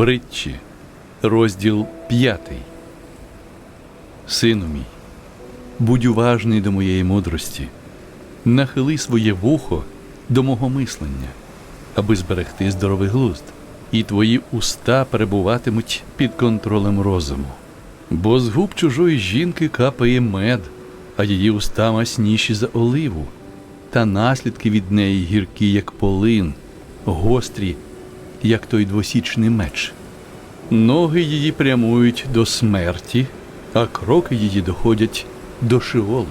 Притчі, розділ п'ятий. Сину мій, будь уважний до моєї мудрості, нахили своє вухо до мого мислення, аби зберегти здоровий глузд, і твої уста перебуватимуть під контролем розуму. Бо з губ чужої жінки капає мед, а її уста масніші за оливу, та наслідки від неї гіркі, як полин, гострі, як той двосічний меч. Ноги її прямують до смерті, а кроки її доходять до шиолу.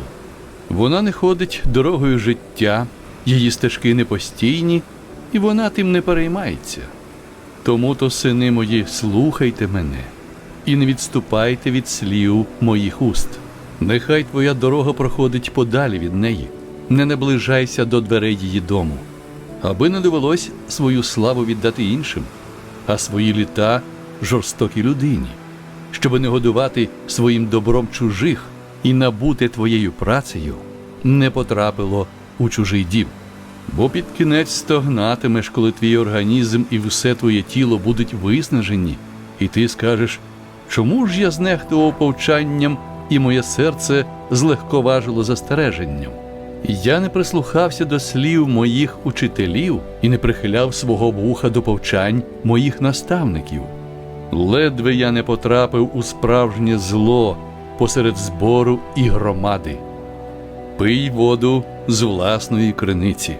Вона не ходить дорогою життя, її стежки непостійні, і вона тим не переймається. Тому то, сини мої, слухайте мене і не відступайте від слів моїх уст. Нехай твоя дорога проходить подалі від неї, не наближайся до дверей її дому, аби не довелось свою славу віддати іншим, а свої літа жорстокій людині, щоби не годувати своїм добром чужих і набути твоєю працею не потрапило у чужий дім. Бо під кінець стогнатимеш, коли твій організм і все твоє тіло будуть виснажені, і ти скажеш, чому ж я знехтував повчанням, і моє серце злегковажило застереженням? Я не прислухався до слів моїх учителів і не прихиляв свого вуха до повчань моїх наставників. Ледве я не потрапив у справжнє зло посеред збору і громади. Пий воду з власної криниці,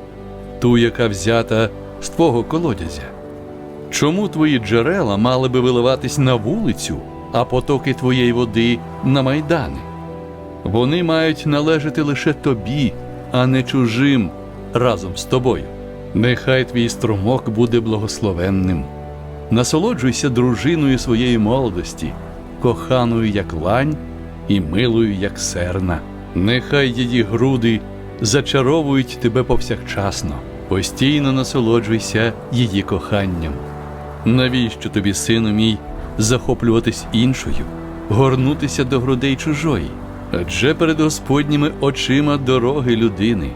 ту, яка взята з твого колодязя. Чому твої джерела мали би виливатись на вулицю, а потоки твоєї води на майдани? Вони мають належати лише тобі, а не чужим разом з тобою. Нехай твій струмок буде благословенним. Насолоджуйся дружиною своєї молодості, коханою, як лань, і милою, як серна. Нехай її груди зачаровують тебе повсякчасно, постійно насолоджуйся її коханням. Навіщо тобі, сину мій, захоплюватись іншою, горнутися до грудей чужої? Адже перед Господніми очима дороги людини.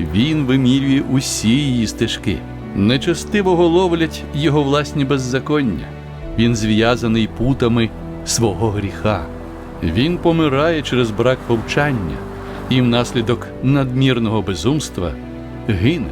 Він вимірює усі її стежки. Нечестивого ловлять його власні беззаконня. Він зв'язаний путами свого гріха. Він помирає через брак повчання і внаслідок надмірного безумства гине.